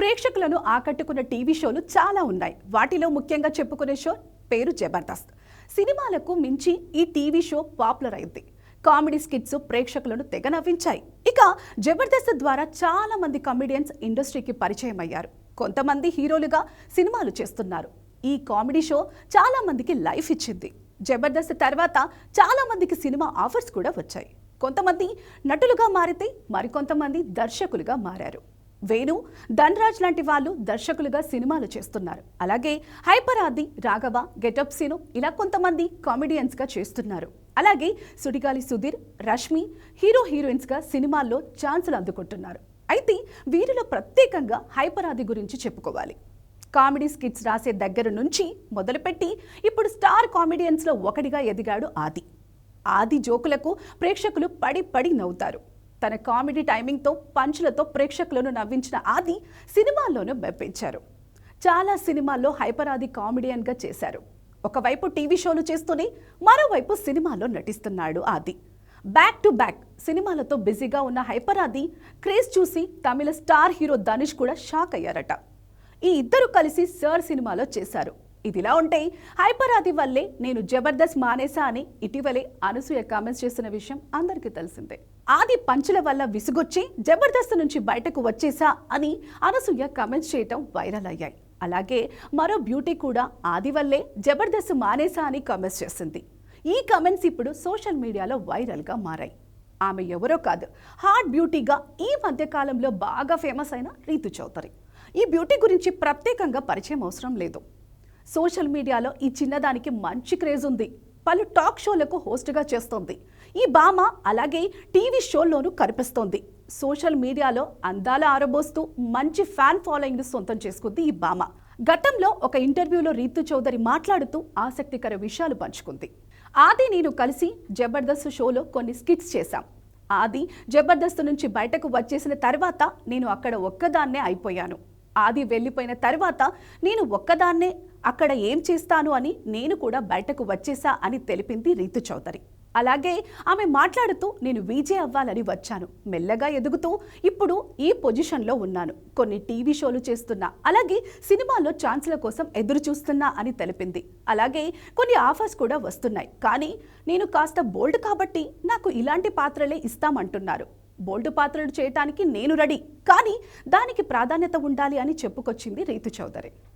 ప్రేక్షకులను ఆకట్టుకున్న టీవీ షోలు చాలా ఉన్నాయి. వాటిలో ముఖ్యంగా చెప్పుకునే షో పేరు జబర్దస్త్. సినిమాలకు మించి ఈ టీవీ షో పాపులర్ అయింది. కామెడీ స్కిట్స్ ప్రేక్షకులను తెగ నవ్వించాయి. ఇక జబర్దస్త్ ద్వారా చాలా మంది కమెడియన్స్ ఇండస్ట్రీకి పరిచయం అయ్యారు. కొంతమంది హీరోలుగా సినిమాలు చేస్తున్నారు. ఈ కామెడీ షో చాలా మందికి లైఫ్ ఇచ్చింది. జబర్దస్త్ తర్వాత చాలా మందికి సినిమా ఆఫర్స్ కూడా వచ్చాయి. కొంతమంది నటులుగా మారితే మరికొంతమంది దర్శకులుగా మారారు. వేణు ధనరాజ్ లాంటి వాళ్ళు దర్శకులుగా సినిమాలు చేస్తున్నారు. అలాగే హైపర్ ఆది రాఘవ గెటప్ సీను ఇలా కొంతమంది కామెడియన్స్గా చేస్తున్నారు. అలాగే సుడిగాలి సుధీర్ రష్మి హీరో హీరోయిన్స్గా సినిమాల్లో ఛాన్సులు అందుకుంటున్నారు. అయితే వీరిలో ప్రత్యేకంగా హైపర్ ఆది గురించి చెప్పుకోవాలి. కామెడీ స్కిట్స్ రాసే దగ్గర నుంచి మొదలుపెట్టి ఇప్పుడు స్టార్ కామెడియన్స్లో ఒకటిగా ఎదిగాడు ఆది. ఆది జోకులకు ప్రేక్షకులు పడి పడి నవ్వుతారు. తన కామెడీ టైమింగ్తో పంచులతో ప్రేక్షకులను నవ్వించిన ఆది సినిమాల్లోనూ మెప్పించారు. చాలా సినిమాల్లో హైపర్ ఆది కామెడియన్గా చేశారు. ఒకవైపు టీవీ షోలు చేస్తూనే మరోవైపు సినిమాలో నటిస్తున్నాడు ఆది. బ్యాక్ టు బ్యాక్ సినిమాలతో బిజీగా ఉన్న హైపర్ ఆది క్రేజ్ చూసి తమిళ స్టార్ హీరో ధనుష్ కూడా షాక్ అయ్యారట. ఈ ఇద్దరు కలిసి సర్ సినిమాలో చేశారు. ఇదిలా ఉంటే హైపర్ ఆది వల్లే నేను జబర్దస్త్ మానేసా అని ఇటీవలే అనసూయ కామెంట్స్ చేసిన విషయం అందరికీ తెలిసిందే. ఆది పంచుల వల్ల విసుగొచ్చి జబర్దస్త్ నుంచి బయటకు వచ్చేసా అని అనసూయ కామెంట్స్ చేయటం వైరల్ అయ్యాయి. అలాగే మరో బ్యూటీ కూడా ఆది వల్లే జబర్దస్త్ మానేసా అని కామెంట్స్ చేసింది. ఈ కామెంట్స్ ఇప్పుడు సోషల్ మీడియాలో వైరల్గా మారాయి. ఆమె ఎవరో కాదు హార్ట్ బ్యూటీగా ఈ మధ్యకాలంలో బాగా ఫేమస్ అయిన రీతు చౌదరి. ఈ బ్యూటీ గురించి ప్రత్యేకంగా పరిచయం అవసరం లేదు. సోషల్ మీడియాలో ఈ చిన్నదానికి మంచి క్రేజ్ ఉంది. పలు టాక్ షోలకు హోస్ట్గా చేస్తోంది. ఈ భామ అలాగే టీవీ షోల్లోనూ కనిపిస్తోంది. సోషల్ మీడియాలో అందాల ఆరబోస్తూ మంచి ఫ్యాన్ ఫాలోయింగ్ సొంతం చేసుకుంది ఈ భామ. గతంలో ఒక ఇంటర్వ్యూలో రీతు చౌదరి మాట్లాడుతూ ఆసక్తికర విషయాలు పంచుకుంది. ఆది నేను కలిసి జబర్దస్త్ షోలో కొన్ని స్కిట్స్ చేశాం. ఆది జబర్దస్త్ నుంచి బయటకు వచ్చేసిన తర్వాత నేను అక్కడ ఒక్కదాన్నే అయిపోయాను. ఆది వెళ్ళిపోయిన తర్వాత నేను ఒక్కదాన్నే అక్కడ ఏం చేస్తాను అని నేను కూడా బయటకు వచ్చేసా అని తెలిపింది రీతు చౌదరి. అలాగే ఆమె మాట్లాడుతూ నేను విజే అవ్వాలని వచ్చాను. మెల్లగా ఎదుగుతూ ఇప్పుడు ఈ పొజిషన్లో ఉన్నాను. కొన్ని టీవీ షోలు చేస్తున్నా అలాగే సినిమాల్లో ఛాన్స్ల కోసం ఎదురు చూస్తున్నా అని తెలిపింది. అలాగే కొన్ని ఆఫర్స్ కూడా వస్తున్నాయి. కానీ నేను కాస్త బోల్డ్ కాబట్టి నాకు ఇలాంటి పాత్రలే ఇస్తామంటున్నారు. బోల్డ్ పాత్రలు చేయటానికి నేను రెడీ. కానీ దానికి ప్రాధాన్యత ఉండాలి అని చెప్పుకొచ్చింది రీతు చౌదరి.